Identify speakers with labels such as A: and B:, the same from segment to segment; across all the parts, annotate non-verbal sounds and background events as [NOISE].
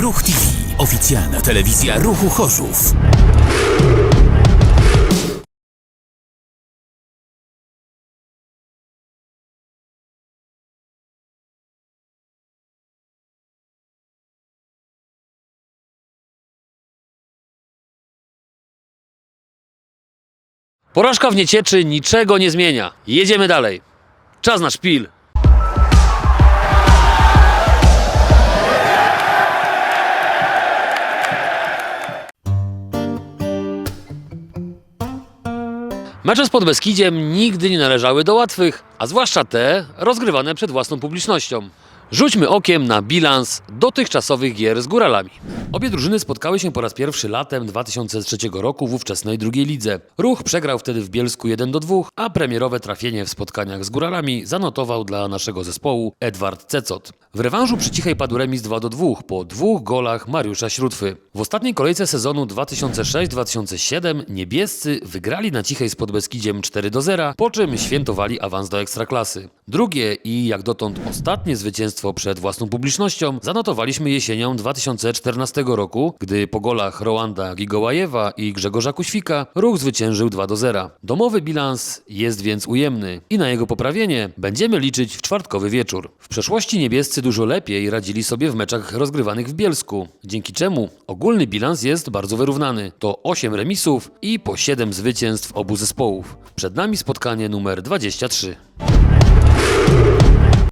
A: Ruch TV. Oficjalna telewizja Ruchu Chorzów.
B: Porażka w niecieczy niczego nie zmienia. Jedziemy dalej. Czas na szpil. Mecze z Podbeskidziem nigdy nie należały do łatwych, a zwłaszcza te rozgrywane przed własną publicznością. Rzućmy okiem na bilans dotychczasowych gier z góralami. Obie drużyny spotkały się po raz pierwszy latem 2003 roku w ówczesnej drugiej lidze. Ruch przegrał wtedy w Bielsku 1 do 2, a premierowe trafienie w spotkaniach z góralami zanotował dla naszego zespołu Edward Cecot. W rewanżu przy Cichej padł remis 2 do 2 po dwóch golach Mariusza Śrótwy. W ostatniej kolejce sezonu 2006-2007 niebiescy wygrali na Cichej z Podbeskidziem 4 do 0, po czym świętowali awans do Ekstraklasy. Drugie i jak dotąd ostatnie zwycięstwo przed własną publicznością zanotowaliśmy jesienią 2014 roku, gdy po golach Rołanda Gigołajewa i Grzegorza Kuświka ruch zwyciężył 2 do 0. Domowy bilans jest więc ujemny i na jego poprawienie będziemy liczyć w czwartkowy wieczór. W przeszłości niebiescy dużo lepiej radzili sobie w meczach rozgrywanych w Bielsku, dzięki czemu ogólny bilans jest bardzo wyrównany. To 8 remisów i po 7 zwycięstw obu zespołów. Przed nami spotkanie numer 23.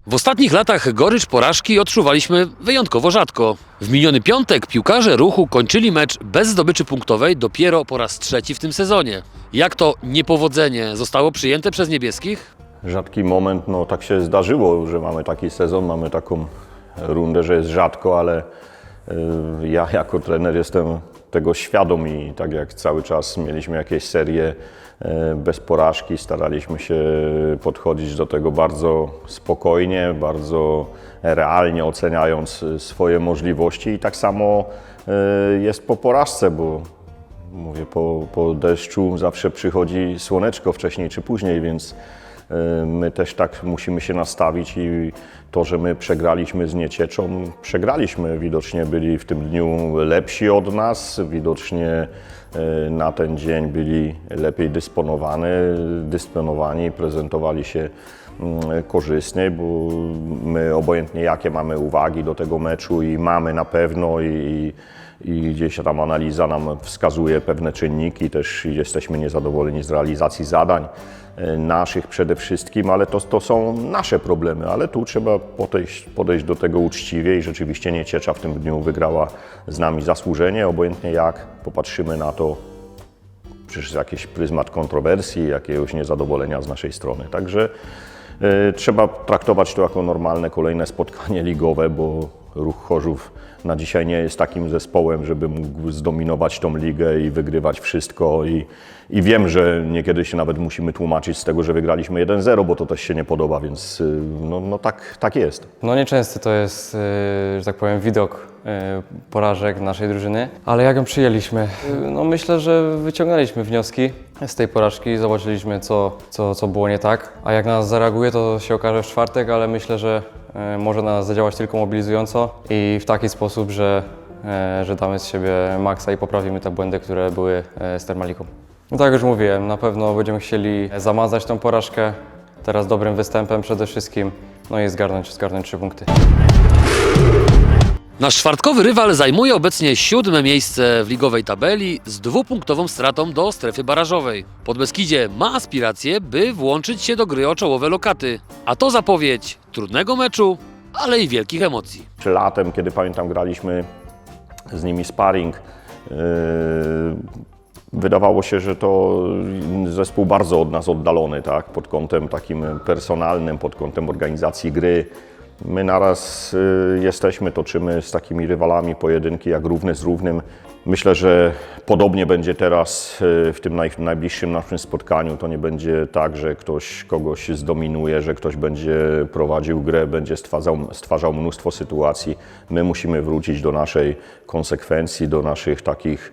B: W ostatnich latach gorycz porażki odczuwaliśmy wyjątkowo rzadko. W miniony piątek piłkarze ruchu kończyli mecz bez zdobyczy punktowej dopiero po raz trzeci w tym sezonie. Jak to niepowodzenie zostało przyjęte przez niebieskich?
C: Rzadki moment, no tak się zdarzyło, że mamy taki sezon, mamy taką rundę, że jest rzadko, ale y, ja jako trener jestem tego świadom i tak jak cały czas mieliśmy jakieś serie bez porażki, staraliśmy się podchodzić do tego bardzo spokojnie, bardzo realnie oceniając y, swoje możliwości. I tak samo y, jest po porażce, bo Mówię, po, po deszczu zawsze przychodzi słoneczko wcześniej czy później, więc my też tak musimy się nastawić i to, że my przegraliśmy z niecieczą, przegraliśmy. Widocznie byli w tym dniu lepsi od nas, widocznie y, na ten dzień byli lepiej dysponowani, dysponowani prezentowali się mm, korzystniej, bo my obojętnie jakie mamy uwagi do tego meczu i mamy na pewno i, i gdzieś tam analiza nam wskazuje pewne czynniki, też jesteśmy niezadowoleni z realizacji zadań e, naszych przede wszystkim, ale to, to są nasze problemy, ale tu trzeba podejść, podejść do tego uczciwie i rzeczywiście Nieciecza w tym dniu wygrała z nami zasłużenie, obojętnie jak popatrzymy na to przez jakiś pryzmat kontrowersji, jakiegoś niezadowolenia z naszej strony. Także e, trzeba traktować to jako normalne kolejne spotkanie [LAUGHS] ligowe, bo Ruch Chorzów na dzisiaj nie jest takim zespołem, żeby mógł zdominować tą ligę i wygrywać wszystko. I, i wiem, że niekiedy się nawet musimy tłumaczyć z tego, że wygraliśmy 1-0, bo to też się nie podoba, więc y, no, no tak, tak jest.
D: No nieczęsty to jest, y, że tak powiem, widok y, porażek naszej drużyny, ale jak ją przyjęliśmy? No myślę, że wyciągnęliśmy wnioski z tej porażki, zobaczyliśmy co, co, co było nie tak, a jak na nas zareaguje to się okaże w czwartek, ale myślę, że może na nas zadziałać tylko mobilizująco i w taki sposób, że, y, że damy z siebie maksa i poprawimy te błędy, które były y, z Termaliką. No tak jak już mówiłem, na pewno będziemy chcieli zamazać tą porażkę, teraz dobrym występem przede wszystkim, no i zgarnąć, zgarnąć trzy punkty.
B: Nasz czwartkowy rywal zajmuje obecnie siódme miejsce w ligowej tabeli z dwupunktową stratą do strefy barażowej. Podbeskidzie ma aspiracje, by włączyć się do gry o czołowe lokaty. A to zapowiedź trudnego meczu, ale i wielkich emocji.
C: Czy latem, kiedy pamiętam, graliśmy z nimi sparring, yy, wydawało się, że to zespół bardzo od nas oddalony, tak? pod kątem takim personalnym, pod kątem organizacji gry. My naraz yy, jesteśmy, toczymy z takimi rywalami pojedynki jak równy z równym. Myślę, że podobnie będzie teraz yy, w tym naj, najbliższym naszym spotkaniu. To nie będzie tak, że ktoś kogoś zdominuje, że ktoś będzie prowadził grę, będzie stwarzał, stwarzał mnóstwo sytuacji. My musimy wrócić do naszej konsekwencji, do naszych takich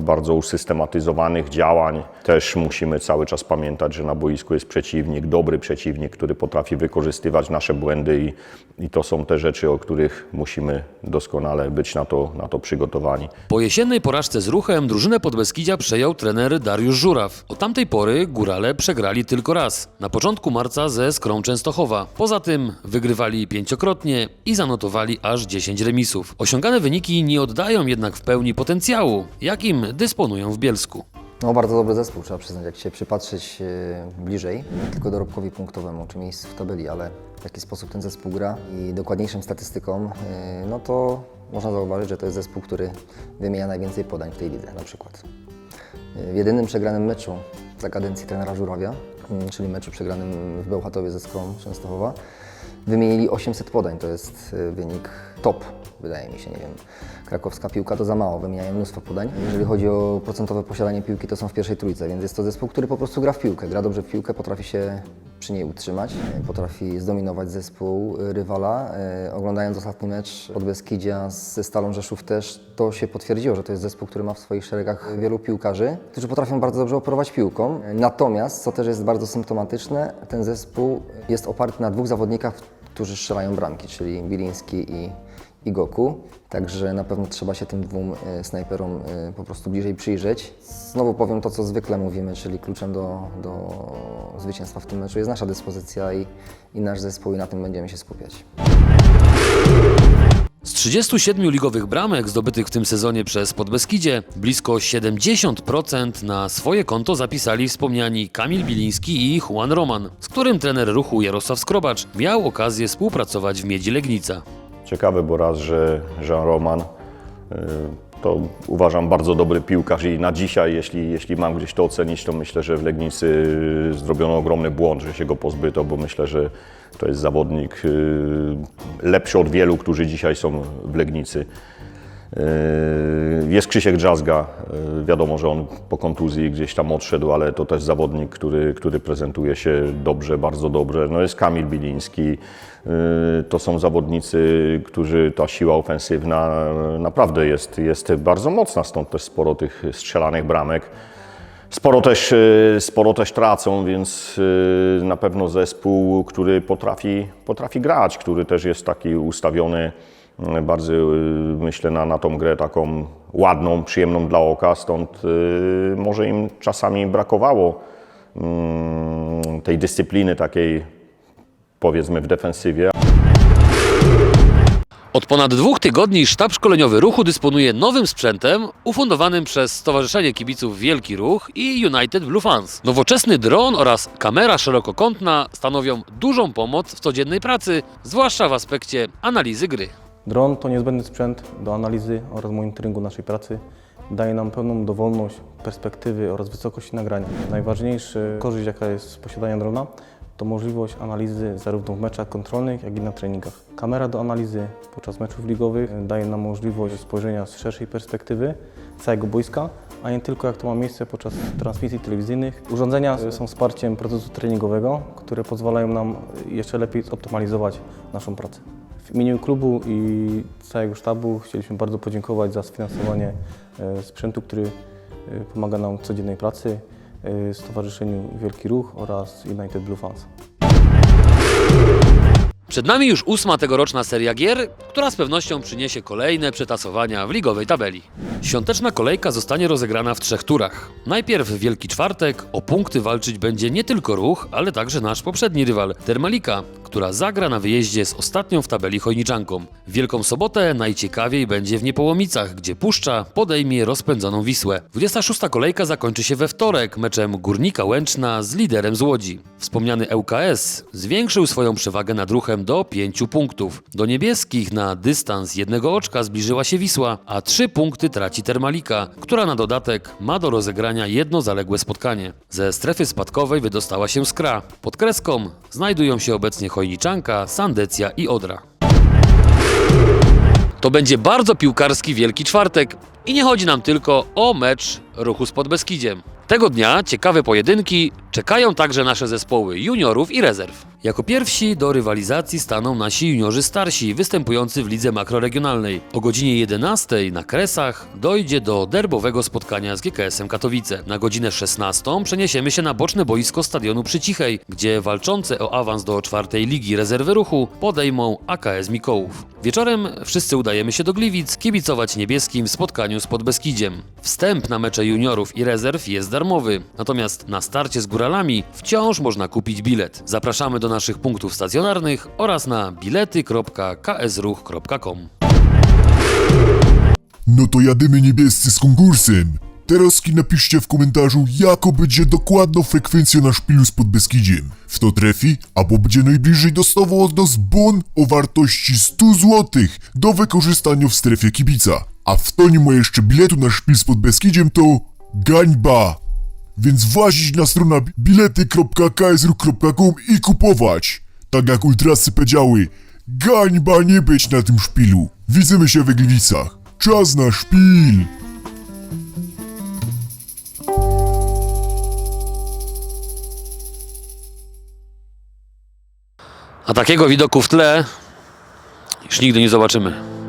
C: bardzo usystematyzowanych działań. Też musimy cały czas pamiętać, że na boisku jest przeciwnik, dobry przeciwnik, który potrafi wykorzystywać nasze błędy i, i to są te rzeczy, o których musimy doskonale być na to, na to przygotowani.
B: Po jesiennej porażce z ruchem drużynę Podbeskidzia przejął trener Dariusz Żuraw. Od tamtej pory górale przegrali tylko raz. Na początku marca ze Skrą Częstochowa. Poza tym wygrywali pięciokrotnie i zanotowali aż 10 remisów. Osiągane wyniki nie oddają jednak w pełni potencjału, jakim dysponują w Bielsku.
E: No bardzo dobry zespół, trzeba przyznać, jak się przypatrzeć e, bliżej, nie tylko dorobkowi punktowemu czy miejscu w tabeli, ale w jaki sposób ten zespół gra i dokładniejszym statystykom, e, no to można zauważyć, że to jest zespół, który wymienia najwięcej podań w tej lidze na przykład. E, W jedynym przegranym meczu za kadencji trenera Żurawia, mm, czyli meczu przegranym w Bełchatowie ze Skrą Częstochowa, wymienili 800 podań, to jest e, wynik top, wydaje mi się, nie wiem. Krakowska piłka to za mało, wymieniają mnóstwo podań. Jeżeli chodzi o procentowe posiadanie piłki, to są w pierwszej trójce, więc jest to zespół, który po prostu gra w piłkę, gra dobrze w piłkę, potrafi się przy niej utrzymać, e, potrafi zdominować zespół e, rywala. Oglądając ostatni mecz od Beskidzia ze Stalą Rzeszów też, to się potwierdziło, że to jest zespół, który ma w swoich szeregach wielu piłkarzy, którzy potrafią bardzo dobrze operować piłką. Natomiast, co też jest bardzo symptomatyczne, ten zespół jest oparty na dwóch zawodnikach, którzy strzelają bramki, czyli Biliński i, i Goku. Także na pewno trzeba się tym dwóm e, snajperom e, po prostu bliżej przyjrzeć. Znowu powiem to, co zwykle mówimy, czyli kluczem do, do zwycięstwa w tym meczu jest nasza dyspozycja i, i nasz zespół i na tym będziemy się skupiać.
B: Z 37 ligowych bramek zdobytych w tym sezonie przez Podbeskidzie, blisko 70% na swoje konto zapisali wspomniani Kamil Biliński i Juan Roman, z którym trener ruchu Jarosław Skrobacz miał okazję współpracować w Miedzi Legnica.
C: Ciekawe, bo raz, że Jean Roman y, to uważam bardzo dobry piłkarz i na dzisiaj, jeśli, jeśli mam gdzieś to ocenić, to myślę, że w Legnicy zrobiono ogromny błąd, że się go pozbyto, bo myślę, że to jest zawodnik y, lepszy od wielu, którzy dzisiaj są w Legnicy. Yy, Jest Krzysiek Drzazga, yy, wiadomo, że on po kontuzji gdzieś tam odszedł, ale to też zawodnik, który, który prezentuje się dobrze, bardzo dobrze. No jest Kamil Biliński, yy, to są zawodnicy, którzy ta siła ofensywna naprawdę jest, jest bardzo mocna, stąd też sporo tych strzelanych bramek. Sporo też, sporo też tracą, więc na pewno zespół, który potrafi, potrafi grać, który też jest taki ustawiony bardzo, yy, myślę, na, na tą grę taką ładną, przyjemną dla oka, stąd yy, może im czasami brakowało yy, tej dyscypliny takiej, powiedzmy, w defensywie,
B: Od ponad dwóch tygodni sztab szkoleniowy ruchu dysponuje nowym sprzętem ufundowanym przez Stowarzyszenie Kibiców Wielki Ruch i United Blue Fans. Nowoczesny dron oraz kamera szerokokątna stanowią dużą pomoc w codziennej pracy, zwłaszcza w aspekcie analizy gry.
F: Dron to niezbędny sprzęt do analizy oraz monitoringu naszej pracy. Daje nam pełną dowolność perspektywy oraz wysokości nagrania. Najważniejsza korzyść, jaka jest z posiadania drona, to możliwość analizy zarówno w meczach kontrolnych, jak i na treningach. Kamera do analizy podczas meczów ligowych daje nam możliwość spojrzenia z szerszej perspektywy całego boiska, a nie tylko jak to ma miejsce podczas transmisji telewizyjnych. Urządzenia są wsparciem procesu treningowego, które pozwalają nam jeszcze lepiej zoptymalizować naszą pracę. W imieniu klubu i całego sztabu chcieliśmy bardzo podziękować za sfinansowanie e, sprzętu, który e, pomaga nam w codziennej pracy, e, Stowarzyszeniu Wielki Ruch oraz United Blue Fans.
B: Przed nami już ósma tegoroczna seria gier, która z pewnością przyniesie kolejne przetasowania w ligowej tabeli. Świąteczna kolejka zostanie rozegrana w trzech turach. Najpierw w Wielki Czwartek o punkty walczyć będzie nie tylko ruch, ale także nasz poprzedni rywal Termalika, która zagra na wyjeździe z ostatnią w tabeli Chojniczanką. W Wielką Sobotę najciekawiej będzie w Niepołomicach, gdzie Puszcza podejmie rozpędzoną Wisłę. 26. kolejka zakończy się we wtorek meczem Górnika Łęczna z liderem z Łodzi. Wspomniany ŁKS zwiększył swoją przewagę nad ruchem do 5 punktów. Do niebieskich na dystans jednego oczka zbliżyła się Wisła, a 3 punkty traci Termalika, która na dodatek ma do rozegrania jedno zaległe spotkanie. Ze strefy spadkowej wydostała się Skra. Pod kreską znajdują się obecnie Chojniczanka, Sandecja i Odra. To będzie bardzo piłkarski Wielki Czwartek i nie chodzi nam tylko o mecz ruchu z Podbeskidziem. Tego dnia ciekawe pojedynki czekają także nasze zespoły juniorów i rezerw. Jako pierwsi do rywalizacji staną nasi juniorzy starsi, występujący w lidze makroregionalnej. O godzinie 11 na Kresach dojdzie do derbowego spotkania z GKS-em Katowice. Na godzinę 16 przeniesiemy się na boczne boisko stadionu przy Cichej, gdzie walczące o awans do czwartej ligi rezerwy ruchu podejmą AKS Mikołów. Wieczorem wszyscy udajemy się do Gliwic kibicować niebieskim w spotkaniu z Podbeskidziem. Wstęp na mecze juniorów i rezerw jest darmowy, natomiast na starcie z góralami wciąż można kupić bilet. Zapraszamy do naszych punktów stacjonarnych oraz na bilety.ksruch.com.
G: No to jadymy niebiescy z konkursem. Teraz napiszcie w komentarzu, jaka będzie dokładna frekwencja na szpilu z Podbeskidziem. W to trefi, albo będzie najbliżej dostawał od nas bon o wartości 100 zł do wykorzystania w strefie kibica. A w to nie ma jeszcze biletu na szpil z Podbeskidziem to gańba. Więc włazić na stronę bilety.ksru.com i kupować. Tak jak ultrasy powiedziały, gańba nie być na tym szpilu. Widzimy się we Gliwicach. Czas na szpil!
B: A takiego widoku w tle już nigdy nie zobaczymy.